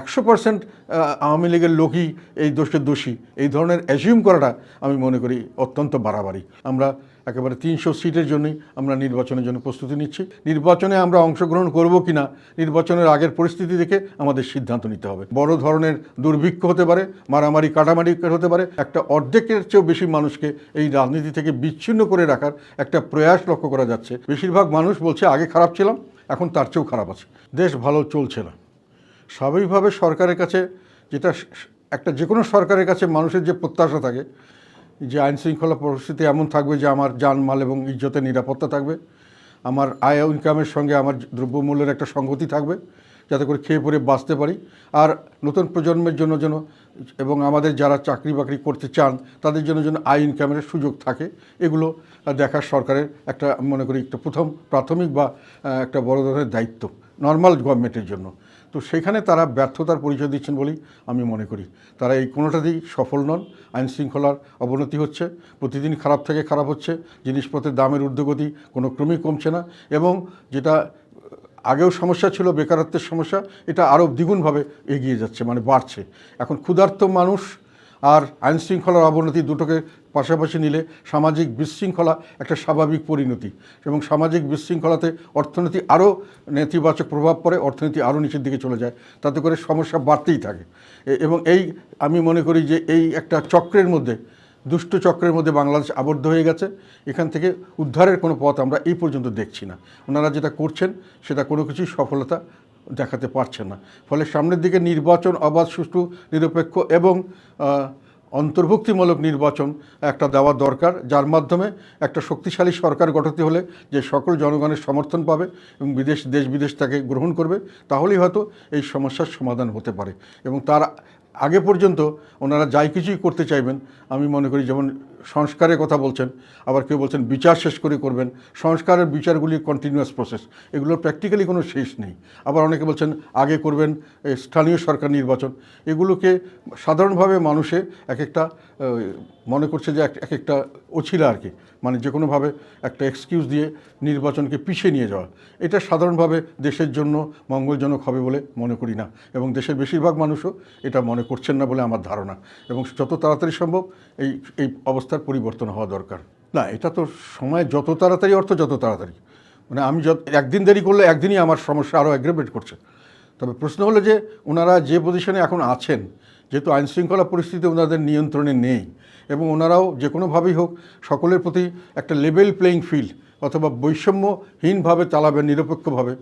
একশো পার্সেন্ট আওয়ামী লীগের লোকই এই দোষের দোষী। এই ধরনের অ্যাজিউম করাটা আমি মনে করি অত্যন্ত বাড়াবাড়ি। আমরা একেবারে তিনশো সিটের জন্যই আমরা নির্বাচনের জন্য প্রস্তুতি নিচ্ছি। নির্বাচনে আমরা অংশগ্রহণ করব কি না নির্বাচনের আগের পরিস্থিতি দেখে আমাদের সিদ্ধান্ত নিতে হবে। বড় ধরনের দুর্ভিক্ষ হতে পারে, মারামারি কাটামারি হতে পারে। একটা অর্ধেকের চেয়েও বেশি মানুষকে এই রাজনীতি থেকে বিচ্ছিন্ন করে রাখার একটা প্রয়াস লক্ষ্য করা যাচ্ছে। বেশিরভাগ মানুষ বলছে, আগে খারাপ ছিলাম, এখন তার চেয়েও খারাপ আছে। দেশ ভালো চলছে না। স্বাভাবিকভাবে সরকারের কাছে যেটা একটা যে কোনো সরকারের কাছে মানুষের যে প্রত্যাশা থাকে, যে আইন শৃঙ্খলা পরিস্থিতি এমন থাকবে যে আমার জানমাল এবং ইজ্জতের নিরাপত্তা থাকবে, আমার আয় ইনকামের সঙ্গে আমার দ্রব্যমূল্যের একটা সঙ্গতি থাকবে, যাতে করে খেয়ে পরে বাঁচতে পারি। আর নতুন প্রজন্মের জন্য যেন, এবং আমাদের যারা চাকরি বাকরি করতে চান, তাদের জন্য যেন আয় ইনকামের সুযোগ থাকে, এগুলো দেখার সরকারের একটা, মনে করি, একটা প্রথম প্রাথমিক বা একটা বড় ধরনের দায়িত্ব নর্মাল গভর্নমেন্টের জন্য। তো সেখানে তারা ব্যর্থতার পরিচয় দিচ্ছেন বলেই আমি মনে করি। তারা এই কোনোটাতেই সফল নন, আইন শৃঙ্খলার অবনতি হচ্ছে, প্রতিদিন খারাপ থেকে খারাপ হচ্ছে, জিনিসপত্রের দামের ঊর্ধ্বগতি কোনো ক্রমেই কমছে না এবং যেটা আগেও সমস্যা ছিল, বেকারত্বের সমস্যা, এটা আরও দ্বিগুণভাবে এগিয়ে যাচ্ছে মানে বাড়ছে। এখন ক্ষুধার্ত মানুষ আর আইন শৃঙ্খলার অবনতি দুটোকে পাশাপাশি নিলে সামাজিক বিশৃঙ্খলা একটা স্বাভাবিক পরিণতি এবং সামাজিক বিশৃঙ্খলাতে অর্থনীতি আরও নেতিবাচক প্রভাব পড়ে, অর্থনীতি আরও নিচের দিকে চলে যায়, তাতে করে সমস্যা বাড়তেই থাকে। এবং এই আমি মনে করি যে এই একটা চক্রের মধ্যে, দুষ্ট চক্রের মধ্যে বাংলাদেশ আবদ্ধ হয়ে গেছে। এখান থেকে উদ্ধারের কোনো পথ আমরা এই পর্যন্ত দেখছি না। ওনারা যেটা করছেন, সেটা কোনো কিছুই সফলতা দেখাতে পারছে না। ফলে সামনের দিকে নির্বাচন অবাধ সুষ্ঠু, নিরপেক্ষ এবং অন্তর্ভুক্তিমূলক নির্বাচন একটা দেওয়া দরকার, যার মাধ্যমে একটা শক্তিশালী সরকার গঠতে হলে যে সকল জনগণের সমর্থন পাবে এবং বিদেশ, দেশ বিদেশ তাকে গ্রহণ করবে, তাহলেই হয়তো এই সমস্যার সমাধান হতে পারে। এবং তার আগে পর্যন্ত ওনারা যাই কিছুই করতে চাইবেন, আমি মনে করি যেমন সংস্কারের কথা বলছেন, আবার কেউ বলছেন বিচার শেষ করে করবেন, সংস্কারের বিচারগুলি কন্টিনিউয়াস প্রসেস এগুলোর প্র্যাকটিক্যালি কোনো শেষ নেই। আবার অনেকে বলছেন আগে করবেন স্থানীয় সরকার নির্বাচন, এগুলোকে সাধারণভাবে মানুষে এক একটা মনে করছে যে এক এক একটা অছিলা আর কি মানে যে কোনোভাবে একটা এক্সকিউজ দিয়ে নির্বাচনকে পিছিয়ে নিয়ে যাওয়া। এটা সাধারণভাবে দেশের জন্য মঙ্গলজনক হবে বলে মনে করি না, এবং দেশের বেশিরভাগ মানুষও এটা মনে করছেন না বলে আমার ধারণা, এবং যত তাড়াতাড়ি সম্ভব এই এই অবস্থার পরিবর্তন হওয়া দরকার। না, এটা তো সময় যত তাড়াতাড়ি অর্থ যত তাড়াতাড়ি। মানে আমি যত, একদিন দেরি করলে একদিনই আমার সমস্যা আরও অ্যাগ্রেভেট করছে। তবে প্রশ্ন হলো যে, ওনারা যে পজিশনে এখন আছেন, যেহেতু আইন শৃঙ্খলা পরিস্থিতি ওনাদের নিয়ন্ত্রণে নেই, এবং ওনারাও যে কোনোভাবেই হোক সকলের প্রতি একটা লেভেল প্লেয়িং ফিল্ড অথবা বৈষম্যহীনভাবে চালাবে নিরপেক্ষভাবে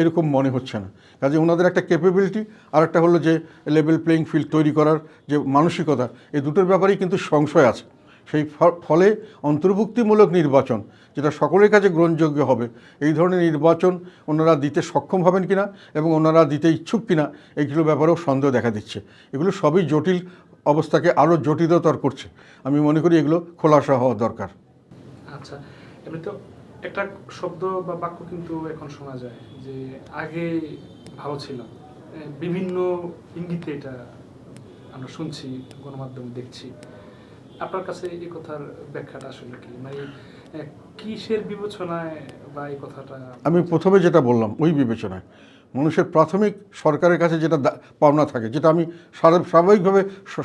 এরকম মনে হচ্ছে না। কাজে ওনাদের একটা ক্যাপেবিলিটি আর একটা হলো যে লেভেল প্লেয়িং ফিল্ড তৈরি করার যে মানসিকতা, এই দুটোর ব্যাপারেই কিন্তু সংশয় আছে। সেই ফলে অন্তর্ভুক্তিমূলক নির্বাচন, যেটা সকলের কাছে গ্রহণযোগ্য হবে, এই ধরনের নির্বাচন ওনারা দিতে সক্ষম হবেন কিনা এবং ওনারা দিতে ইচ্ছুক কিনা এইগুলো ব্যাপারেও সন্দেহ দেখা দিচ্ছে। এগুলো সবই জটিল অবস্থাকে আরও জটিলতর করছে। আমি মনে করি এগুলো খোলাসা হওয়া দরকার। আচ্ছা তো একটা শব্দ বা বাক্য কিন্তু এখন শোনা যায় যে আগে ভালো ছিল। বিভিন্ন ইঙ্গিতে এটা আমরা শুনছি, গণমাধ্যমে দেখছি। আপনার কাছে এই কথার ব্যাখ্যাটা আসলে কি? মানে কিসের বিবেচনায় বা এই কথাটা? আমি প্রথমে যেটা বললাম, ওই বিবেচনায়। মানুষের প্রাথমিক সরকারের কাছে যেটা পাওনা থাকে, যেটা আমি স্বাভাবিকভাবে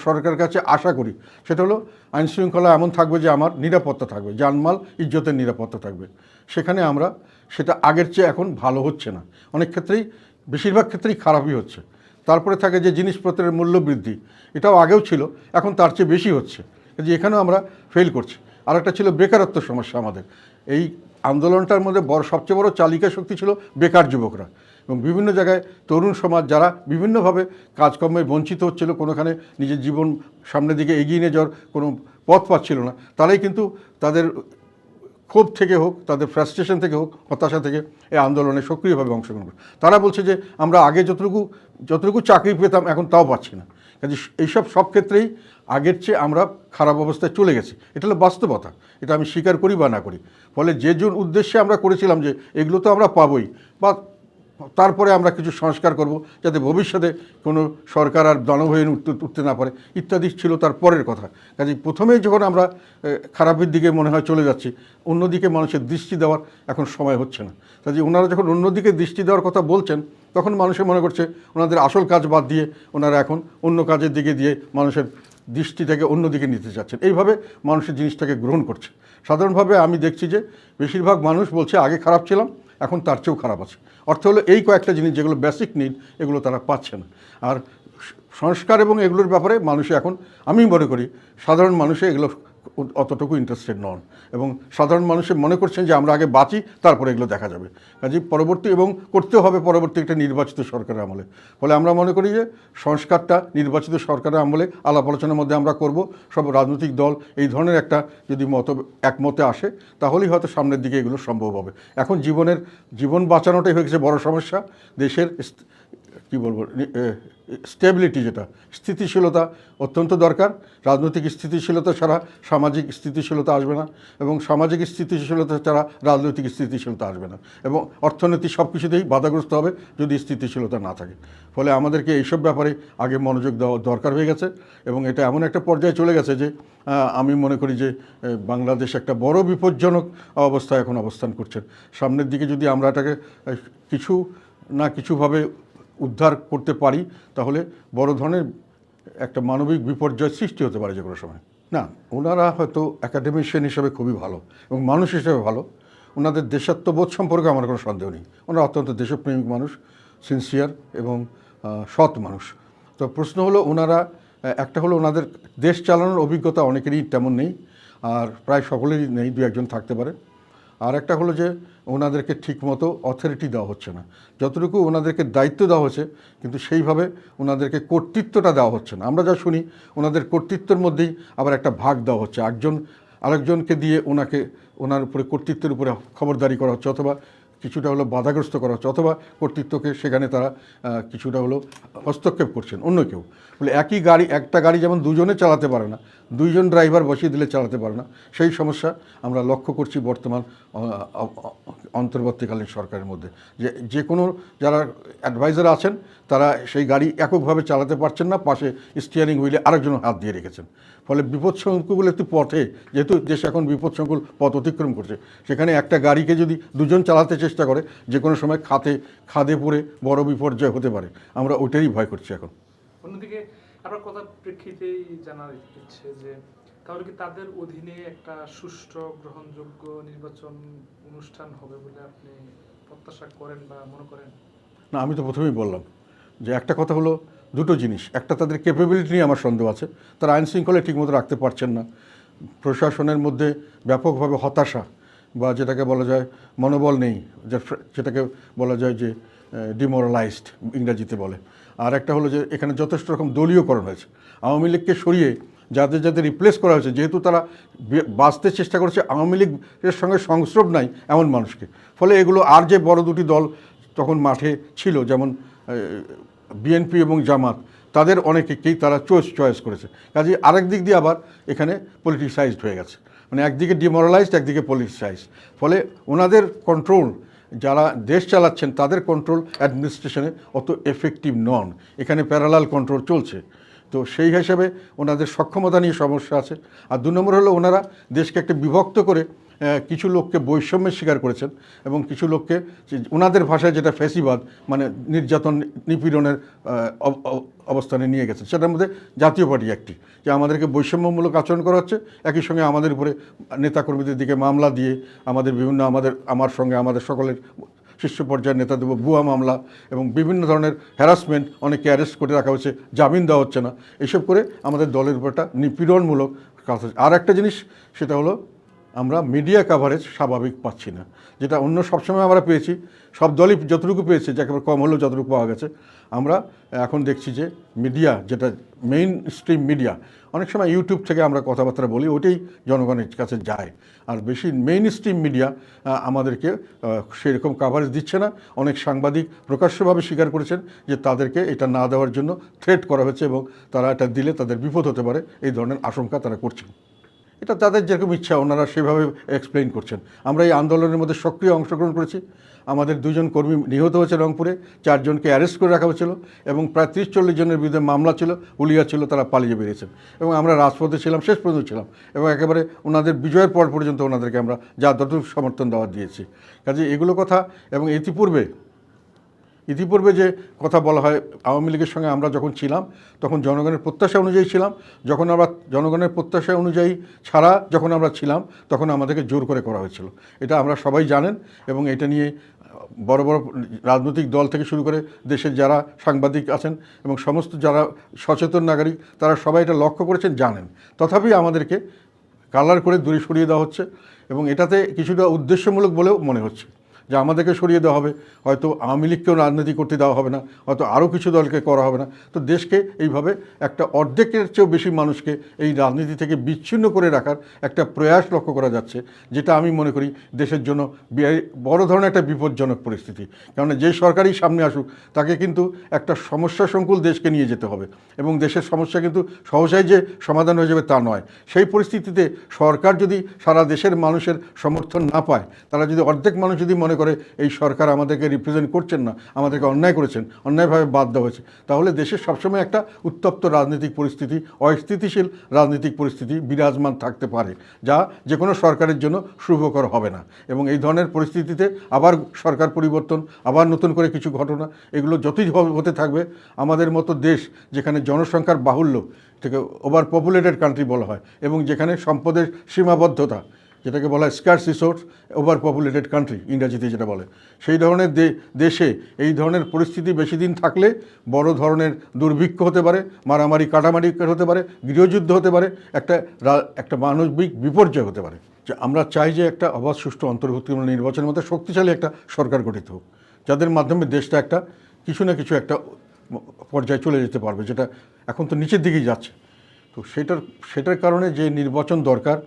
সরকারের কাছে আশা করি, সেটা হলো আইন শৃঙ্খলা এমন থাকবে যে আমার নিরাপত্তা থাকবে জানমাল ইজ্জতের নিরাপত্তা থাকবে। সেখানে আমরা সেটা আগের চেয়ে এখন ভালো হচ্ছে না। অনেক ক্ষেত্রেই, বেশিরভাগ ক্ষেত্রেই খারাপই হচ্ছে। তারপরে থাকে যে জিনিসপত্রের মূল্য বৃদ্ধি, এটাও আগেও ছিল, এখন তার চেয়ে বেশি হচ্ছে। যে এখানেও আমরা ফেল করছি। আর একটা ছিল বেকারত্ব সমস্যা আমাদের। এই আন্দোলনটার মধ্যে বড়, সবচেয়ে বড় চালিকা শক্তি ছিল বেকার যুবকরা। এবং বিভিন্ন জায়গায় তরুণ সমাজ যারা বিভিন্নভাবে কাজকর্মে বঞ্চিত হচ্ছিল, কোনোখানে নিজের জীবন সামনের দিকে এগিয়ে নিয়ে যাওয়ার কোনো পথ পাচ্ছিল না, তারাই কিন্তু তাদের ক্ষোভ থেকে হোক, তাদের ফ্রাস্ট্রেশন থেকে হোক, হতাশা থেকে এই আন্দোলনে সক্রিয়ভাবে অংশগ্রহণ করে তারা বলছে যে, আমরা আগে যতটুকু যতটুকু চাকরি পেতাম, এখন তাও পাচ্ছি না। কাজে এইসব সব ক্ষেত্রেই আগের চেয়ে আমরা খারাপ অবস্থায় চলে গেছি। এটা হলো বাস্তবতা। এটা আমি স্বীকার করি বা না করি। ফলে যে জন উদ্দেশ্যে আমরা করেছিলাম যে এগুলো তো আমরা পাবই, বা তারপরে আমরা কিছু সংস্কার করব যাতে ভবিষ্যতে কোনো সরকার আর জনবহীন উঠতে উঠতে না পারে, ইত্যাদি ছিল তার পরের কথা। কাজে প্রথমেই যখন আমরা খারাপের দিকে মনে হয় চলে যাচ্ছি, অন্যদিকে মানুষের দৃষ্টি দেওয়ার এখন সময় হচ্ছে না। কাজে ওনারা যখন অন্যদিকে দৃষ্টি দেওয়ার কথা বলছেন, তখন মানুষে মনে করছে ওনাদের আসল কাজ বাদ দিয়ে ওনারা এখন অন্য কাজের দিকে দিয়ে মানুষের দৃষ্টি থেকে অন্যদিকে নিতে চাচ্ছেন এইভাবে মানুষের জিনিসটাকে গ্রহণ করছে। সাধারণভাবে আমি দেখছি যে বেশিরভাগ মানুষ বলছে, আগে খারাপ ছিলাম, এখন তার চেয়েও খারাপ আছে। অর্থ হলো এই কয়েকটা জিনিস যেগুলো বেসিক নিড এগুলো তারা পাচ্ছে না। আর সংস্কার এবং এগুলোর ব্যাপারে মানুষে এখন, আমি মনে করি, সাধারণ মানুষে এগুলো অতটুকু ইন্টারেস্টেড নন। এবং সাধারণ মানুষে মনে করছেন যে আমরা আগে বাঁচি, তারপরে এগুলো দেখা যাবে। কাজে পরবর্তী এবং করতে হবে পরবর্তী একটা নির্বাচিত সরকারের আমলে। ফলে আমরা মনে করি যে সংস্কারটা নির্বাচিত সরকারের আমলে আলাপ আলোচনার মধ্যে আমরা করব। সব রাজনৈতিক দল এই ধরনের একটা যদি মত একমতে আসে, তাহলেই হয়তো সামনের দিকে এগুলো সম্ভব হবে। এখন জীবনের, জীবন বাঁচানোটাই হয়ে গেছে বড় সমস্যা। দেশের কি বলব? স্টেবিলিটি যেটা, স্থিতিশীলতা অত্যন্ত দরকার। রাজনৈতিক স্থিতিশীলতা ছাড়া সামাজিক স্থিতিশীলতা আসবে না এবং সামাজিক স্থিতিশীলতা ছাড়া রাজনৈতিক স্থিতিশীলতা আসবে না এবং অর্থনীতি সব কিছুতেই বাধাগ্রস্ত হবে যদি স্থিতিশীলতা না থাকে। ফলে আমাদেরকে এইসব ব্যাপারে আগে মনোযোগ দেওয়া দরকার হয়ে গেছে এবং এটা এমন একটা পর্যায়ে চলে গেছে যে আমি মনে করি যে বাংলাদেশ একটা বড় বিপজ্জনক অবস্থায় এখন অবস্থান করছে। সামনের দিকে যদি আমরা এটাকে কিছু না কিছুভাবে উদ্ধার করতে পারি, তাহলে বড় ধরনের একটা মানবিক বিপর্যয় সৃষ্টি হতে পারে যে কোনো সময়। না, ওনারা হয়তো একাডেমিশিয়ান হিসেবে খুবই ভালো এবং মানুষ হিসেবে ভালো। ওনাদের দেশাত্মবোধ সম্পর্কে আমার কোনো সন্দেহ নেই। ওনারা অত্যন্ত দেশপ্রেমিক মানুষ সিনসিয়ার এবং সৎ মানুষ। তো প্রশ্ন হলো, ওনারা একটা হলো ওনাদের দেশ চালানোর অভিজ্ঞতা অনেকেরই তেমন নেই, আর প্রায় সকলেরই নেই দু একজন থাকতে পারে। আর একটা হলো যে ওনাদেরকে ঠিকমতো অথরিটি দেওয়া হচ্ছে না। যতটুকু ওনাদেরকে দায়িত্ব দেওয়া হচ্ছে কিন্তু সেইভাবে ওনাদেরকে কর্তৃত্বটা দেওয়া হচ্ছে না। আমরা যা শুনি, ওনাদের কর্তৃত্বের মধ্যেই আবার একটা ভাগ দেওয়া হচ্ছে। একজন আরেকজনকে দিয়ে ওনাকে, ওনার উপরে কর্তৃত্বের উপরে খবরদারি করা হচ্ছে, অথবা কিছুটা হলো বাধাগ্রস্ত করা হচ্ছে, অথবা কর্তৃত্বকে সেখানে তারা কিছুটা হলো হস্তক্ষেপ করছেন, অন্য কেউ। বলে একই গাড়ি, একটা গাড়ি যেমন দুজনে চালাতে পারে না, দুইজন ড্রাইভার বসিয়ে দিলে চালাতে পারে না, সেই সমস্যা আমরা লক্ষ্য করছি বর্তমান অন্তর্বর্তীকালীন সরকারের মধ্যে। যে যে কোনো যারা অ্যাডভাইজার আছেন, তারা সেই গাড়ি এককভাবে চালাতে পারছেন না, পাশে স্টিয়ারিং হুইলে আরেকজন হাত দিয়ে রেখেছেন। ফলে বিপদসংকুল একটি পথে যেহেতু দেশ এখন বিপদসংকুল পথ অতিক্রম করছে। সেখানে একটা গাড়িকে যদি দুজন চালাতে চেষ্টা করে যে কোনো সময় খাতে খাদে পড়ে বড় বিপর্যয় হতে পারে। আমরা ওইটারই ভয় করছি এখন। অন্যদিকে আপনার কথা প্রেক্ষিতেই জানার ইচ্ছে যে তাহলে কি তাদের অধীনে একটা সুষ্ঠু গ্রহণযোগ্য নির্বাচন অনুষ্ঠান হবে বলে আপনি প্রত্যাশা করেন বা মনে করেন? না আমি তো প্রথমেই বললাম যে একটা কথা হলো দুটো জিনিস। একটা তাদের ক্যাপেবিলিটি নিয়ে আমার সন্দেহ আছে। তারা আইন শৃঙ্খলা ঠিকমতো রাখতে পারছেন না। প্রশাসনের মধ্যে ব্যাপকভাবে হতাশা বা যেটাকে বলা যায় মনোবল নেই যেটাকে বলা যায় যে ডিমোরালাইজড ইংরাজিতে বলে। আর একটা হলো যে, এখানে যথেষ্ট রকম দলীয়করণ হয়েছে। আওয়ামী লীগকে সরিয়ে যাদের যাদের রিপ্লেস করা হয়েছে, যেহেতু তারা বাঁচতে চেষ্টা করেছে, আওয়ামী লীগের সঙ্গে সংস্রব নাই এমন মানুষকে। ফলে এগুলো আর যে বড় দুটি দল তখন মাঠে ছিল, যেমন বিএনপি এবং জামাত, তাদের অনেকেই তারা চয়েস চয়েস করেছে। কাজে আরেক দিক দিয়ে আবার এখানে পলিটিসাইজড হয়ে গেছে। মানে একদিকে ডিমোরালাইজড একদিকে পলিটিসাইজ ফলে ওনাদের কন্ট্রোল যারা দেশ চালাচ্ছেন, তাদের কন্ট্রোল অ্যাডমিনিস্ট্রেশনে অত এফেক্টিভ নন। এখানে প্যারালাল কন্ট্রোল চলছে। তো সেই হিসাবে ওনাদের সক্ষমতা নিয়ে সমস্যা আছে। আর দু নম্বর হলো ওনারা দেশকে একটা বিভক্ত করে কিছু লোককে বৈষম্যের শিকার করেছেন এবং কিছু লোককে ওনাদের ভাষায় যেটা ফ্যাসিবাদ মানে নির্যাতন, নিপীড়নের অব- অব- অবস্থানে নিয়ে গেছেন। সেটার মধ্যে জাতীয় পার্টি একটি, যে আমাদেরকে বৈষম্যমূলক আচরণ করা হচ্ছে। একই সঙ্গে আমাদের উপরে নেতাকর্মীদের দিকে মামলা দিয়ে আমাদের বিভিন্ন আমাদের, আমার সঙ্গে আমাদের সকলের শীর্ষ পর্যায়ের নেতা দেবো ভুয়া মামলা এবং বিভিন্ন ধরনের হ্যারাসমেন্ট অনেকে অ্যারেস্ট করে রাখা হচ্ছে জামিন দেওয়া হচ্ছে না। এসব করে আমাদের দলের উপর একটা নিপীড়নমূলক কাজ হচ্ছে। আর একটা জিনিস, সেটা হলো আমরা মিডিয়া কাভারেজ স্বাভাবিক পাচ্ছি না। যেটা অন্য সবসময় আমরা পেয়েছি। সব দলই যতটুকু পেয়েছে যে একেবারে কম হলেও যতটুকু পাওয়া গেছে, আমরা এখন দেখছি যে মিডিয়া যেটা মেইন স্ট্রিম মিডিয়া অনেক সময় ইউটিউব থেকে আমরা কথাবার্তা বলি ওটাই জনগণের কাছে যায়। আর বেশি মেইন স্ট্রিম মিডিয়া আমাদেরকে সেরকম কাভারেজ দিচ্ছে না। অনেক সাংবাদিক প্রকাশ্যভাবে স্বীকার করেছেন যে তাদেরকে এটা না দেওয়ার জন্য থ্রেট করা হয়েছে এবং তারা এটা দিলে তাদের বিপদ হতে পারে। এই ধরনের আশঙ্কা তারা করছেন। এটা তাদের যেরকম ইচ্ছা, ওনারা সেভাবে এক্সপ্লেইন করছেন। আমরা এই আন্দোলনের মধ্যে সক্রিয় অংশগ্রহণ করেছি। আমাদের দুজন কর্মী নিহত হয়েছে রংপুরে, চারজনকে অ্যারেস্ট করে রাখা হয়েছিল এবং প্রায় তিরিশ চল্লিশ জনের বিরুদ্ধে মামলা ছিল হুলিয়া ছিল, তারা পালিয়ে বেরিয়েছেন। এবং আমরা রাজপথে ছিলাম, শেষ পর্যন্ত ছিলাম এবং একেবারে ওনাদের বিজয়ের পর পর্যন্ত ওনাদেরকে আমরা যা যতটুকু সমর্থন দেওয়া দিয়েছি। কাজে এগুলো কথা এবং ইতিপূর্বে ইতিপূর্বে যে কথা বলা হয়, আওয়ামী লীগের সঙ্গে আমরা যখন ছিলাম, তখন জনগণের প্রত্যাশা অনুযায়ী ছিলাম। যখন আমরা জনগণের প্রত্যাশা অনুযায়ী ছাড়া যখন আমরা ছিলাম, তখন আমাদেরকে জোর করে করা হয়েছিল। এটা আমরা সবাই জানেন এবং এটা নিয়ে বড় বড় রাজনৈতিক দল থেকে শুরু করে দেশের যারা সাংবাদিক আছেন এবং সমস্ত যারা সচেতন নাগরিক, তারা সবাই এটা লক্ষ্য করেছেন, জানেন। তথাপি আমাদেরকে কালার করে দূরে সরিয়ে দেওয়া হচ্ছে এবং এটাতে কিছুটা উদ্দেশ্যমূলক বলেও মনে হচ্ছে। যে আমাদেরকে সরিয়ে দেওয়া হবে। হয়তো আওয়ামী লীগকেও রাজনীতি করতে দেওয়া হবে না, হয়তো আরও কিছু দলকে করা হবে না। তো দেশকে এইভাবে একটা অর্ধেকের চেয়েও বেশি মানুষকে এই রাজনীতি থেকে বিচ্ছিন্ন করে রাখার একটা প্রয়াস লক্ষ্য করা যাচ্ছে, যেটা আমি মনে করি দেশের জন্য বড় ধরনের একটা বিপজ্জনক পরিস্থিতি। কেননা যে সরকারই সামনে আসুক, তাকে কিন্তু একটা সমস্যা সংকুল দেশকে নিয়ে যেতে হবে। এবং দেশের সমস্যা কিন্তু সহসাই যে সমাধান হয়ে যাবে তা নয়। সেই পরিস্থিতিতে সরকার যদি সারা দেশের মানুষের সমর্থন না পায়, তারা যদি অর্ধেক মানুষ যদি মনে করে এই সরকার আমাদেরকে রিপ্রেজেন্ট করছেন না, আমাদেরকে অন্যায় করেছেন, অন্যায়ভাবে বাদ দেওয়া হয়েছে। তাহলে দেশের সবসময় একটা উত্তপ্ত রাজনৈতিক পরিস্থিতি, অস্থিতিশীল রাজনৈতিক পরিস্থিতি বিরাজমান থাকতে পারে, যা যে কোনো সরকারের জন্য শুভকর হবে না। এবং এই ধরনের পরিস্থিতিতে আবার সরকার পরিবর্তন, আবার নতুন করে কিছু ঘটনা, এগুলো যতই হতে থাকবে, আমাদের মতো দেশ যেখানে জনসংখ্যার বাহুল্য থেকে ওভার পপুলেটেড কান্ট্রি বলা হয়, এবং যেখানে সম্পদের সীমাবদ্ধতা যেটাকে বলা হয় scarce resource over populated country ইংরাজিতে যেটা বলে। সেই ধরনের দেশে এই ধরনের পরিস্থিতি বেশি দিন থাকলে বড় ধরনের দুর্ভিক্ষ হতে পারে, মারামারি, কাটামারি হতে পারে, গৃহযুদ্ধ হতে পারে, একটা একটা মানবিক বিপর্যয় হতে পারে। যে আমরা চাই যে একটা অবাধ, সুষ্ঠু অন্তর্ভুক্তিমূলক নির্বাচনের মধ্যে শক্তিশালী একটা সরকার গঠিত হোক। যাদের মাধ্যমে দেশটা একটা কিছু না কিছু একটা পর্যায়ে চলে যেতে পারবে, যেটা এখন তো নিচের দিকেই যাচ্ছে। তো সেটার সেটার কারণে যে নির্বাচন দরকার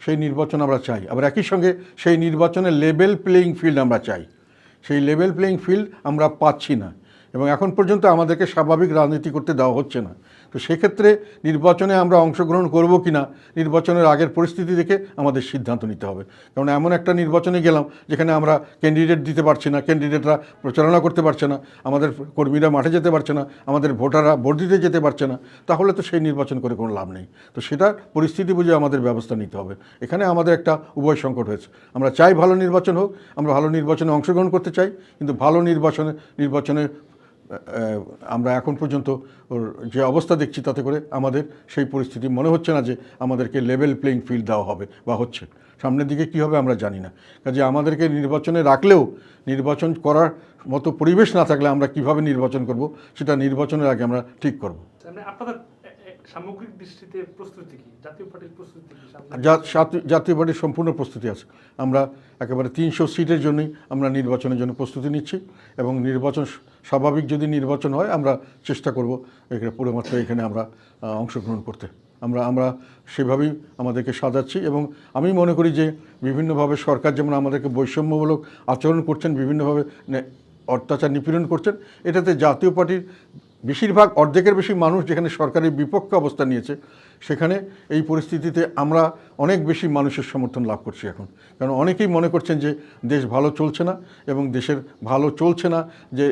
সেই নির্বাচন আমরা চাই। আবার একই সঙ্গে সেই নির্বাচনের লেভেল প্লেয়িং ফিল্ড আমরা চাই। সেই লেভেল প্লেয়িং ফিল্ড আমরা পাচ্ছি না। এবং এখন পর্যন্ত আমাদেরকে স্বাভাবিক রাজনীতি করতে দেওয়া হচ্ছে না। তো সেক্ষেত্রে নির্বাচনে আমরা অংশগ্রহণ করব কি না নির্বাচনের আগের পরিস্থিতি দেখে আমাদের সিদ্ধান্ত নিতে হবে। কারণ এমন একটা নির্বাচনে গেলাম যেখানে আমরা ক্যান্ডিডেট দিতে পারছি না ক্যান্ডিডেটরা প্রচারণা করতে পারছে না, আমাদের কর্মীরা মাঠে যেতে পারছে না, আমাদের ভোটাররা ভোট দিতে যেতে পারছে না, তাহলে তো সেই নির্বাচন করে কোনো লাভ নেই। তো সেটার পরিস্থিতি বুঝে আমাদের ব্যবস্থা নিতে হবে। এখানে আমাদের একটা উভয় সংকট হয়েছে। আমরা চাই ভালো নির্বাচন হোক, আমরা ভালো নির্বাচনে অংশগ্রহণ করতে চাই, কিন্তু ভালো নির্বাচনে নির্বাচনে আমরা এখন পর্যন্ত ওর যে অবস্থা দেখছি তাতে করে আমাদের সেই পরিস্থিতি মনে হচ্ছে না যে আমাদেরকে লেভেল প্লেইং ফিল্ড দেওয়া হবে বা হচ্ছে। সামনের দিকে কী হবে আমরা জানি না। কাজে আমাদেরকে নির্বাচনে রাখলেও, নির্বাচন করার মতো পরিবেশ না থাকলে আমরা কীভাবে নির্বাচন করব, সেটা নির্বাচনের আগে আমরা ঠিক করব। মানে আপনাদের সামগ্রিক দৃষ্টিতে প্রস্তুতি কি? জাতীয় পার্টির প্রস্তুতি জাতীয়- পার্টির সম্পূর্ণ প্রস্তুতি আছে। আমরা একেবারে তিনশো সিটের জন্যই আমরা নির্বাচনের জন্য প্রস্তুতি নিচ্ছি এবং নির্বাচন স্বাভাবিক যদি নির্বাচন হয়, আমরা চেষ্টা করব এখানে পুরোমাত্র এখানে আমরা অংশগ্রহণ করতে। আমরা আমরা সেভাবেই আমাদেরকে সাজাচ্ছি এবং আমি মনে করি যে বিভিন্নভাবে সরকার যেমন আমাদেরকে বৈষম্যমূলক আচরণ করছেন, বিভিন্নভাবে অত্যাচার নিপীড়ন করছেন, এটাতে জাতীয় পার্টির বেশিরভাগ অর্ধেকের বেশি মানুষ যেখানে সরকারের বিপক্ষে অবস্থান নিয়েছে, সেখানে এই পরিস্থিতিতে আমরা অনেক বেশি মানুষের সমর্থন লাভ করছি এখন। কারণ অনেকেই মনে করছেন যে দেশ ভালো চলছে না এবং দেশের ভালো চলছে না, যে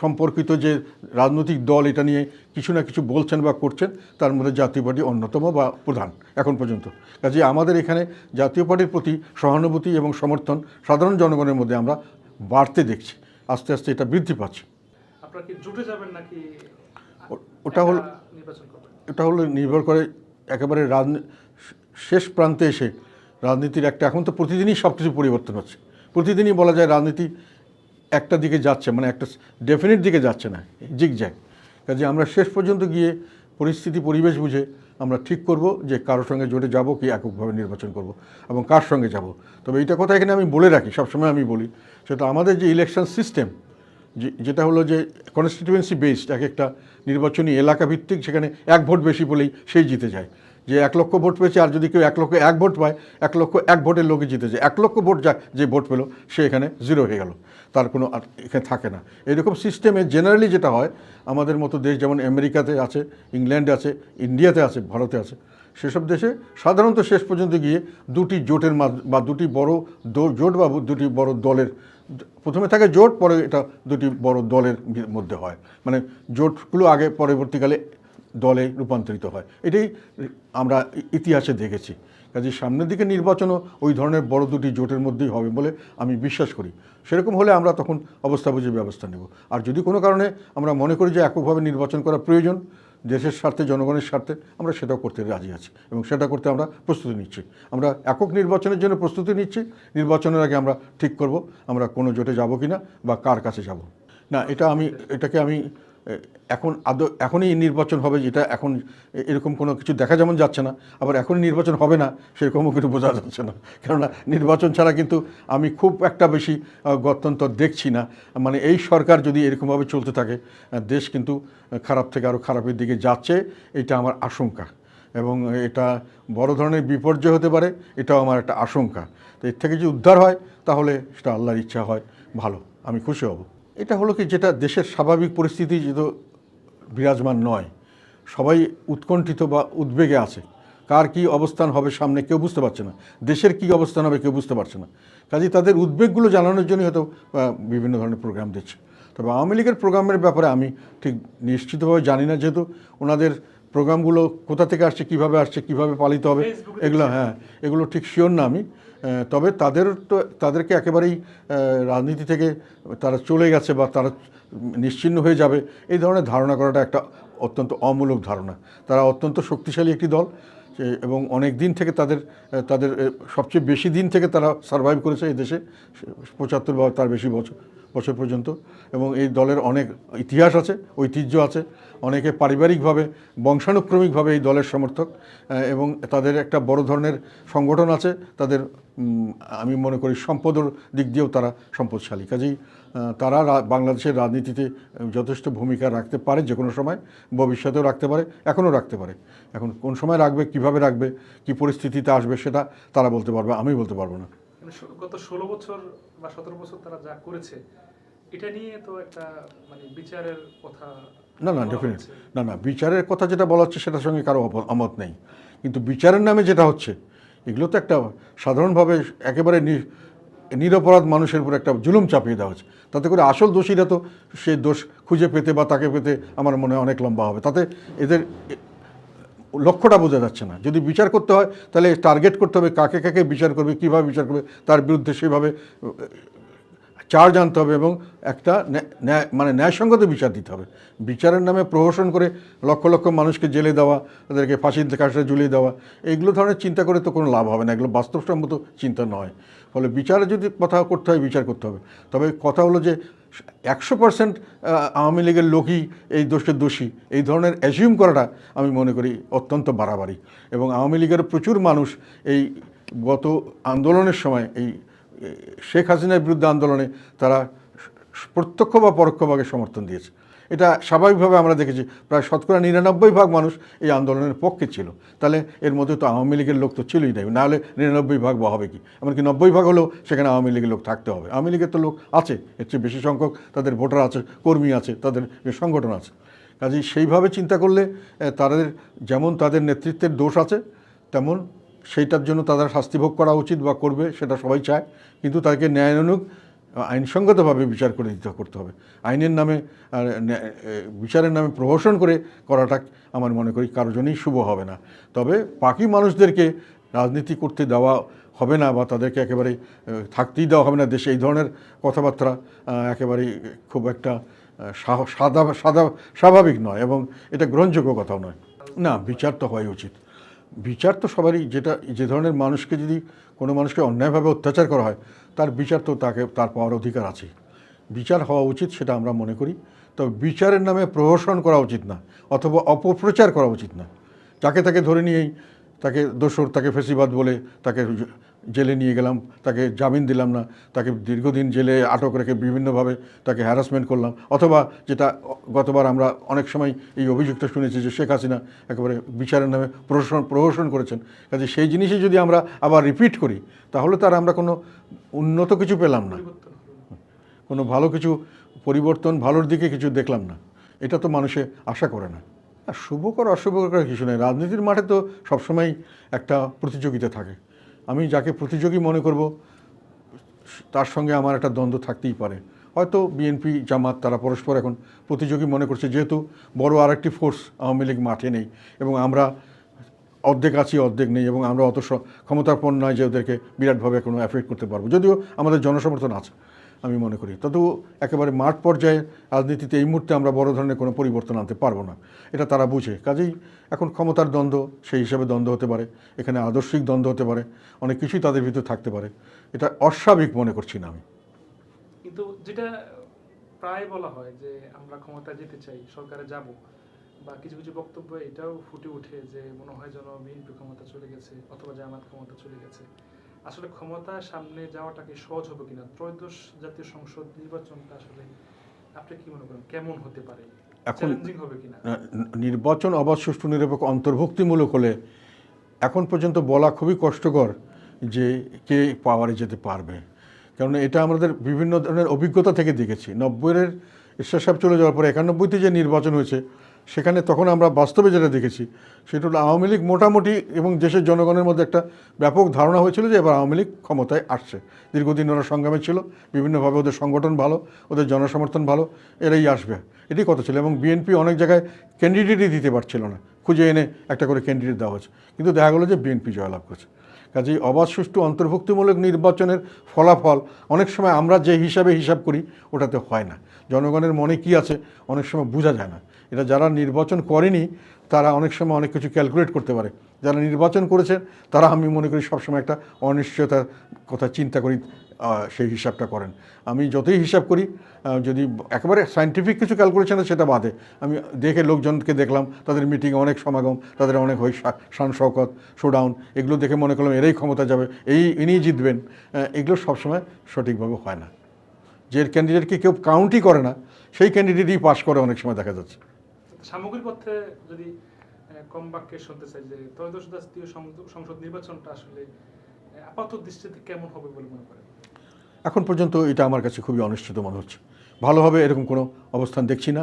সম্পর্কিত যে রাজনৈতিক দল এটা নিয়ে কিছু না কিছু বলছেন বা করছেন, তার মধ্যে জাতীয় পার্টি অন্যতম বা প্রধান এখন পর্যন্ত। কাজে আমাদের এখানে জাতীয় পার্টির প্রতি সহানুভূতি এবং সমর্থন সাধারণ জনগণের মধ্যে আমরা বাড়তে দেখছি, আস্তে আস্তে এটা বৃদ্ধি পাচ্ছে। আপনারা কি জুটে যাবেন নাকি ওটা হল এটা হলো নির্ভর করে একেবারে রাজনী শেষ প্রান্তে এসে রাজনীতির একটা এখন তো প্রতিদিনই সব কিছু পরিবর্তন হচ্ছে। প্রতিদিনই বলা যায় রাজনীতি একটা দিকে যাচ্ছে মানে একটা ডেফিনিট দিকে যাচ্ছে না জিগ যায় কাজে আমরা শেষ পর্যন্ত গিয়ে পরিস্থিতি পরিবেশ বুঝে আমরা ঠিক করব যে কারোর সঙ্গে জোটে যাব কি এককভাবে নির্বাচন করব এবং কার সঙ্গে যাব। তবে এইটা কথা এখানে আমি বলে রাখি সবসময় আমি বলি সেটা আমাদের যে ইলেকশন সিস্টেম যেটা হলো যে কনস্টিটিউয়েন্সি বেসড এক একটা নির্বাচনী এলাকা ভিত্তিক সেখানে এক ভোট বেশি বলেই সেই জিতে যায়। যে এক লক্ষ ভোট পেয়েছে আর যদি কেউ এক লক্ষ এক ভোট পায়, এক লক্ষ এক ভোটের লোকে জিতে যায়। এক লক্ষ ভোট যা, যে ভোট পেল, সে এখানে জিরো হয়ে গেল। তার কোনো আর এখানে থাকে না। এরকম সিস্টেমে জেনারেলি যেটা হয়, আমাদের মতো দেশ যেমন আমেরিকাতে আছে, ইংল্যান্ডে আছে, ইন্ডিয়াতে আছে, ভারতে আছে, সেসব দেশে সাধারণত শেষ পর্যন্ত গিয়ে দুটি জোটের বা দুটি বড় জোট বা দুটি বড় দলের প্রথমে থাকে জোট, পরে এটা দুটি বড় দলের মধ্যে হয়। মানে জোটগুলো আগে পরবর্তীকালে দলে রূপান্তরিত হয়। এটাই আমরা ইতিহাসে দেখেছি। কাজে সামনের দিকে নির্বাচনও ওই ধরনের বড় দুটি জোটের মধ্যেই হবে বলে আমি বিশ্বাস করি। সেরকম হলে আমরা তখন অবস্থা বুঝে ব্যবস্থা নেব। আর যদি কোনো কারণে আমরা মনে করি যে এককভাবে নির্বাচন করা প্রয়োজন দেশের স্বার্থে, জনগণের স্বার্থে আমরা সেটাও করতে রাজি আছি এবং সেটা করতে আমরা প্রস্তুতি নিচ্ছি। আমরা একক নির্বাচনের জন্য প্রস্তুতি নিচ্ছি। নির্বাচনের আগে আমরা ঠিক করব আমরা কোনো জোটে যাব কি না বা কার কাছে যাব। না, এটা আমি, এটাকে আমি এখন আদৌ, এখনই নির্বাচন হবে যেটা এখন এরকম কোনো কিছু দেখা যেমন যাচ্ছে না, আবার এখনই নির্বাচন হবে না, সেরকমও কিছু বোঝা যাচ্ছে না। কেননা নির্বাচন ছাড়া কিন্তু আমি খুব একটা বেশি গত্যন্তর দেখছি না। মানে এই সরকার যদি এরকমভাবে চলতে থাকে দেশ কিন্তু খারাপ থেকে আরও খারাপের দিকে যাচ্ছে, এটা আমার আশঙ্কা। এবং এটা বড় ধরনের বিপর্যয় হতে পারে, এটাও আমার একটা আশঙ্কা। তো এর থেকে যদি উদ্ধার হয়, তাহলে সেটা আল্লাহর ইচ্ছা হয়, ভালো। আমি খুশি হব। এটা হলো কি যেটা দেশের স্বাভাবিক পরিস্থিতি যেহেতু বিরাজমান নয় সবাই উৎকণ্ঠিত বা উদ্বেগে আছে। কার কি অবস্থান হবে সামনে কেউ বুঝতে পারছে না। দেশের কি অবস্থান হবে কেউ বুঝতে পারছে না। কাজে তাদের উদ্বেগগুলো জানানোর জন্যই হয়তো বিভিন্ন ধরনের প্রোগ্রাম দিচ্ছে। তবে আওয়ামী লীগের প্রোগ্রামের ব্যাপারে আমি ঠিক নিশ্চিতভাবে জানি না যেহেতু ওনাদের প্রোগ্রামগুলো কোথা থেকে আসছে কীভাবে আসছে কীভাবে পালিত হবে এগুলো হ্যাঁ এগুলো ঠিক শিওর না আমি। তবে তাদের তো, তাদেরকে একেবারেই রাজনীতি থেকে তারা চলে গেছে বা তারা নিশ্চিন্ন হয়ে যাবে, এই ধরনের ধারণা করাটা একটা অত্যন্ত অমূলক ধারণা। তারা অত্যন্ত শক্তিশালী একটি দল এবং অনেক দিন থেকে তাদের তাদের সবচেয়ে বেশি দিন থেকে তারা সারভাইভ করেছে এই দেশে পঁচাত্তর বা তার বেশি বছর। বছর পর্যন্ত। এবং এই দলের অনেক ইতিহাস আছে, ঐতিহ্য আছে। অনেকে পারিবারিকভাবে, বংশানুক্রমিকভাবে এই দলের সমর্থক এবং তাদের একটা বড় ধরনের সংগঠন আছে। তাদের আমি মনে করি সম্পদের দিক দিয়েও তারা সম্পদশালী। কাজেই তারা বাংলাদেশের রাজনীতিতে যথেষ্ট ভূমিকা রাখতে পারে যে কোনো সময়, ভবিষ্যতেও রাখতে পারে, এখনও রাখতে পারে। এখন কোন সময় রাখবে, কীভাবে রাখবে, কি পরিস্থিতিতে আসবে সেটা তারা বলতে পারবে, আমি বলতে পারব না। মানে গত ষোলো বছর বা সতেরো বছর তারা যা করেছে এটা নিয়ে তো একটা মানে বিচারের কথা না না ডেফিনেট না না বিচারের কথা যেটা বলা হচ্ছে সেটার সঙ্গে কারও অমত নেই। কিন্তু বিচারের নামে যেটা হচ্ছে এগুলো তো একটা সাধারণভাবে একেবারে নিরপরাধ মানুষের উপর একটা জুলুম চাপিয়ে দেওয়া হচ্ছে। তাতে করে আসল দোষীরা তো সে দোষ খুঁজে পেতে বা তাকে পেতে আমার মনে হয় অনেক লম্বা হবে। তাতে এদের লক্ষ্যটা বোঝা যাচ্ছে না। যদি বিচার করতে হয়, তাহলে টার্গেট করতে হবে কাকে কাকে বিচার করবে, কীভাবে বিচার করবে, তার বিরুদ্ধে সেভাবে চার্জ আনতে হবে এবং একটা ন্যায়- মানে ন্যায়সঙ্গত বিচার দিতে হবে। বিচারের নামে প্রহসন করে লক্ষ লক্ষ মানুষকে জেলে দেওয়া, তাদেরকে ফাঁসির কাছে ঝুলিয়ে দেওয়া, এইগুলো ধরনের চিন্তা করে তো কোনো লাভ হবে না। এগুলো বাস্তবসম্মত চিন্তা নয়। ফলে বিচারে যদি কথা করতে হয়, বিচার করতে হবে। তবে কথা হলো যে একশো পার্সেন্ট আওয়ামী লীগের লোকই এই দোষের দোষী। এই ধরনের অ্যাজিউম করাটা আমি মনে করি অত্যন্ত বাড়াবাড়ি। এবং আওয়ামী লীগের প্রচুর মানুষ এই গত আন্দোলনের সময়, এই শেখ হাসিনার বিরুদ্ধে আন্দোলনে তারা প্রত্যক্ষ বা পরোক্ষভাবে সমর্থন দিয়েছে। এটা স্বাভাবিকভাবে আমরা দেখেছি। প্রায় শতকরা নিরানব্বই ভাগ মানুষ এই আন্দোলনের পক্ষে ছিল। তাহলে এর মধ্যে তো আওয়ামী লীগের লোক তো ছিলই নাই নাহলে নিরানব্বই ভাগ বা হবে কি? এমনকি নব্বই ভাগ হলেও সেখানে আওয়ামী লীগের লোক থাকতে হবে। আওয়ামী লীগের তো লোক আছে, এর চেয়ে বেশি সংখ্যক তাদের ভোটার আছে, কর্মী আছে, তাদের সংগঠন আছে। কাজেই সেইভাবে চিন্তা করলে তাদের যেমন তাদের নেতৃত্বের দোষ আছে, তেমন সেইটার জন্য তাদের শাস্তি ভোগ করা উচিত বা করবে, সেটা সবাই চায়। কিন্তু তাকে ন্যায়ানুগ আইনসঙ্গতভাবে বিচার করে দিতে করতে হবে। আইনের নামে বিচারের নামে প্রহসন করে করাটা আমার মনে করি কারও জন্যই শুভ হবে না। তবে বাকি মানুষদেরকে রাজনীতি করতে দেওয়া হবে না বা তাদেরকে একেবারে থাকতেই দেওয়া হবে না। দেশে এই ধরনের কথাবার্তা আহ, একেবারেই খুব একটা সাদা সাদা স্বাভাবিক নয় এবং এটা গ্রহণযোগ্য কথাও নয়। না বিচার তো হওয়াই উচিত। বিচার তো সবারই, যেটা, যে ধরনের মানুষকে যদি কোনো মানুষকে অন্যায়ভাবে অত্যাচার করা হয়, তার বিচার তো তাকে, তার পাওয়ার অধিকার আছে। বিচার হওয়া উচিত সেটা আমরা মনে করি, তবে বিচারের নামে প্রহসন করা উচিত না, অথবা অপপ্রচার করা উচিত না। যাকে তাকে ধরে নিয়েই তাকে দোসর তাকে ফেসিবাদ বলে তাকে জেলে নিয়ে গেলাম, তাকে জামিন দিলাম না, তাকে দীর্ঘদিন জেলে আটক রেখে বিভিন্নভাবে তাকে হ্যারাসমেন্ট করলাম, অথবা যেটা গতবার আমরা অনেক সময় এই অভিযুক্ত শুনেছি যে শেখ হাসিনা একেবারে বিচারের নামে প্রহসন প্রহসন করেছেন। কাজে সেই জিনিসই যদি আমরা আবার রিপিট করি, তাহলে তার আমরা কোনো উন্নত কিছু পেলাম না। কোনো ভালো কিছু, পরিবর্তন ভালোর দিকে কিছু দেখলাম না। এটা তো মানুষে আশা করে না। শুভকর অশুভকর কিছু নেই রাজনীতির মাঠে তো সবসময় একটা প্রতিযোগিতা থাকে। আমি যাকে প্রতিযোগী মনে করব, তার সঙ্গে আমার একটা দ্বন্দ্ব থাকতেই পারে। হয়তো বিএনপি, জামাত তারা পরস্পর এখন প্রতিযোগী মনে করছে, যেহেতু বড় আরেকটি ফোর্স আওয়ামী লীগ মাঠে নেই এবং আমরা অর্ধেক আছি, অর্ধেক নেই এবং আমরা অত ক্ষমতাপন্ন নয় যে ওদেরকে বিরাটভাবে কোনো অ্যাফেক্ট করতে পারব। যদিও আমাদের জনসমর্থন আছে। আমি মনে করি। তবু একেবারে মাঠ পর্যায়ে রাজনীতিতে এই মুহূর্তে আমরা বড় ধরনের কোনো পরিবর্তন আনতে পারব না। এটা তারা বুঝে। কাজেই এখন ক্ষমতার দ্বন্দ্ব, সেই হিসাবে দ্বন্দ্ব হতে পারে। এখানে আদর্শিক দ্বন্দ্ব হতে পারে। অনেক কিছুই তাদের ভিতরে থাকতে পারে। এটা অস্বাভাবিক মনে করছি না আমি। কিন্তু যেটা প্রায় বলা হয় যে আমরা ক্ষমতা যেতে চাই, সরকারে যাব, বা কিছু কিছু বক্তব্য এটাও ফুটে ওঠে যে মনে হয় যেন বিএনপি ক্ষমতা চলে গেছে অথবা জামাত ক্ষমতা চলে গেছে। আসলে ক্ষমতার সামনে যাওয়াটাকে সহজ হবে কিনা? ত্রয়োদশ জাতীয় সংসদ নির্বাচনটা আসলে আপনি কি মনে করেন? কেমন হতে পারে? এখন- নির্বাচন অবাধ সুষ্ঠু নিরপেক্ষ অন্তর্ভুক্তিমূলক হলে এখন পর্যন্ত বলা খুবই কষ্টকর যে কে পাওয়ারে যেতে পারবে। কারণ এটা আমাদের বিভিন্ন ধরনের অভিজ্ঞতা থেকে দেখেছি। নব্বইয়ের ঈশ্বর সাহেব চলে যাওয়ার পরে একানব্বইতে যে নির্বাচন হয়েছে সেখানে তখন আমরা বাস্তবে যেটা দেখেছি, সেটা হলো আওয়ামী লীগ মোটামুটি এবং দেশের জনগণের মধ্যে একটা ব্যাপক ধারণা হয়েছিল যে এবার আওয়ামী লীগ ক্ষমতায় আসছে। দীর্ঘদিন ওরা সংগ্রামে ছিল, বিভিন্নভাবে ওদের সংগঠন ভালো, ওদের জনসমর্থন ভালো, এরাই আসবে। এটাই কথা ছিল এবং বিএনপি অনেক জায়গায় ক্যান্ডিডেটই দিতে পারছিল না। খুঁজে এনে একটা করে ক্যান্ডিডেট দেওয়া হয়েছে। কিন্তু দেখা গেলো যে বিএনপি জয়লাভ করছে। কাজেই অবাধ, সুষ্ঠু, অন্তর্ভুক্তিমূলক নির্বাচনের ফলাফল অনেক সময় আমরা যে হিসাবে হিসাব করি, ওটাতে হয় না। জনগণের মনে কি আছে, অনেক সময় বোঝা যায় না। এটা যারা নির্বাচন করেনি, তারা অনেক সময় অনেক কিছু ক্যালকুলেট করতে পারে। যারা নির্বাচন করেছেন তারা আমি মনে করি সবসময় একটা অনিশ্চয়তার কথা চিন্তা করি সেই হিসাবটা করেন। আমি যতই হিসাব করি যদি একেবারে সাইন্টিফিক কিছু ক্যালকুলেশন সেটা বাদে। আমি দেখে লোকজনকে দেখলাম, তাদের মিটিংয়ে অনেক সমাগম, তাদের অনেক হই শান শওকত, শোডাউন, এগুলো দেখে মনে করলাম এরাই ক্ষমতা যাবে, এই, ইনিই জিতবেন। এগুলো সবসময় সঠিকভাবে হয় না। যে ক্যান্ডিডেটকে কেউ কাউন্টই করে না, সেই ক্যান্ডিডেটই পাশ করে অনেক সময় দেখা যাচ্ছে। সামগ্রিক অর্থে যদি কম বাক্যে শুনতে চাই যে ত্রয়োদশ জাতীয় সংসদ নির্বাচনটা আসলে আপাত দৃষ্টিতে কেমন হবে বলে মনে করেন? এখন পর্যন্ত এটা আমার কাছে খুবই অনিশ্চিত মনে হচ্ছে। ভালোভাবে এরকম কোনো অবস্থান দেখছি না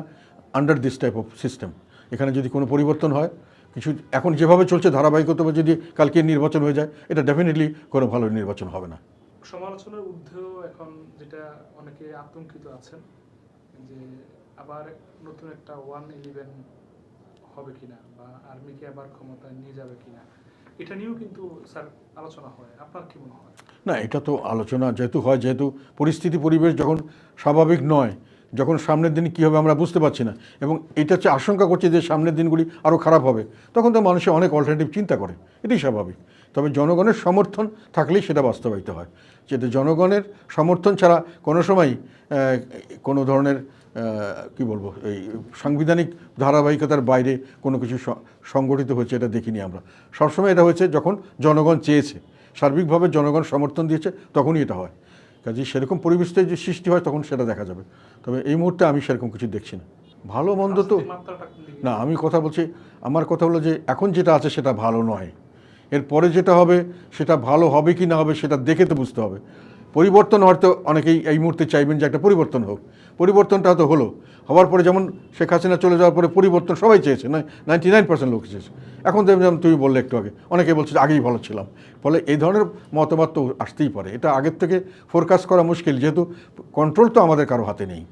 under this type of system এখানে যদি কোনো পরিবর্তন হয় কিছু এখন যেভাবে চলছে ধারাবাহিকতাভাবে যদি কালকে নির্বাচন হয়ে যায় এটা ডেফিনেটলি কোনো ভালো নির্বাচন হবে না। সমালোচনার ঊর্ধ্বেও এখন যেটা অনেকে আতঙ্কিত আছেন যে আবার নতুন একটা ওয়ান ইলেভেন হবে কিনা বা আর্মিকে আবার ক্ষমতায় নিয়ে যাবে কিনা এটা নিয়েও কিন্তু স্যার আলোচনা হয়। আপনার কি মনে হয়? না এটা তো আলোচনা যেহেতু হয় যেহেতু পরিস্থিতি পরিবেশ যখন স্বাভাবিক নয় যখন সামনের দিন কী হবে আমরা বুঝতে পারছি না এবং এটা হচ্ছে আশঙ্কা করছে যে সামনের দিনগুলি আরও খারাপ হবে তখন তো মানুষে অনেক অল্টারনেটিভ চিন্তা করে এটাই স্বাভাবিক। তবে জনগণের সমর্থন থাকলেই সেটা বাস্তবায়িত হয়। যেটা জনগণের সমর্থন ছাড়া কোনো সময়ই আহ, কোনো ধরনের কি বলব এই সাংবিধানিক ধারাবাহিকতার বাইরে কোনো কিছু সংগঠিত হয়েছে এটা দেখিনি আমরা। সবসময় এটা হয়েছে যখন জনগণ চেয়েছে সার্বিকভাবে জনগণ সমর্থন দিয়েছে তখনই এটা হয়। কাজে সেরকম পরিবেশটা যে সৃষ্টি হয় তখন সেটা দেখা যাবে। তবে এই মুহূর্তে আমি সেরকম কিছু দেখছি না। ভালো মন্দ তো? না আমি কথা বলছি আমার কথা হলো যে এখন যেটা আছে সেটা ভালো নয়। এরপরে যেটা হবে সেটা ভালো হবে কি না হবে সেটা দেখে তো বুঝতে হবে। পরিবর্তন হয়তো অনেকেই এই মুহূর্তে চাইবেন যে একটা পরিবর্তন হোক। পরিবর্তনটা হয়তো হলো। হওয়ার পরে যেমন শেখ হাসিনা চলে যাওয়ার পরে পরিবর্তন সবাই চেয়েছে নাইনটি নাইন পার্সেন্ট লোক চেয়েছে। এখন যেমন তুমি বললে একটু আগে অনেকে বলছে যে আগেই ভালো ছিলাম। ফলে এই ধরনের মতামত তো আসতেই পারে। এটা আগের থেকে ফোরকাস্ট করা মুশকিল, যেহেতু কন্ট্রোল তো আমাদের কারও হাতে নেই।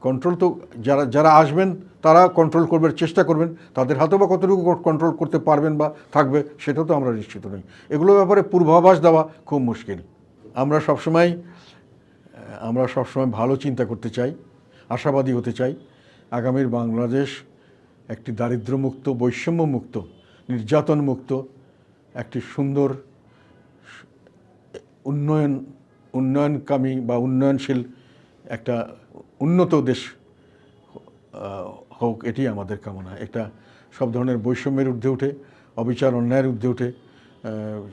কন্ট্রোল তো যারা যারা আসবেন, তারা কন্ট্রোল করবার চেষ্টা করবেন। তাদের হাতে বা কতটুকু কন্ট্রোল করতে পারবেন বা থাকবে, সেটা তো আমরা নিশ্চিত নই। এগুলো ব্যাপারে পূর্বাভাস দেওয়া খুব মুশকিল। আমরা সবসময় আমরা সবসময় ভালো চিন্তা করতে চাই, আশাবাদী হতে চাই। আগামীর বাংলাদেশ একটি দারিদ্র্যমুক্ত, বৈষম্যমুক্ত, নির্যাতনমুক্ত, একটি সুন্দর, উন্নয়ন, উন্নয়নকামী বা উন্নয়নশীল একটা উন্নত দেশ হোক, এটি আমাদের কামনা। এটা সব ধরনের বৈষম্যের ঊর্ধ্বে উঠে, অবিচার, অন্যায়ের ঊর্ধ্বে উঠে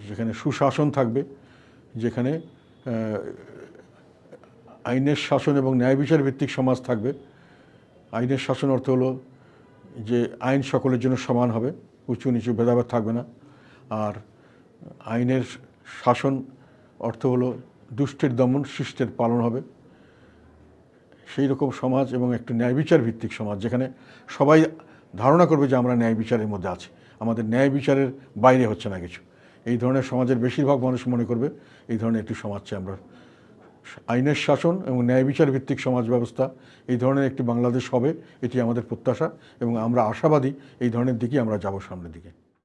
যেখানে সুশাসন থাকবে। যেখানে আইনের শাসন এবং ন্যায় বিচার ভিত্তিক সমাজ থাকবে। আইনের শাসন অর্থ হলো যে আইন সকলের জন্য সমান হবে, উঁচু নিচু ভেদাভেদ থাকবে না। আর আইনের শাসন অর্থ হলো দুষ্টের দমন, শিষ্টের পালন হবে। সেই রকম সমাজ এবং একটি ন্যায় বিচার ভিত্তিক সমাজ, যেখানে সবাই ধারণা করবে যে আমরা ন্যায় বিচারের মধ্যে আছি। আমাদের ন্যায় বিচারের বাইরে হচ্ছে না কিছু। এই ধরনের সমাজের বেশিরভাগ মানুষ মনে করবে এই ধরনের একটি সমাজ চাই আমরা। আইনের শাসন এবং ন্যায় বিচার ভিত্তিক সমাজ ব্যবস্থা এই ধরনের একটি বাংলাদেশ হবে, এটি আমাদের প্রত্যাশা এবং আমরা আশাবাদী এই ধরনের দিকেই আমরা যাব সামনের দিকে।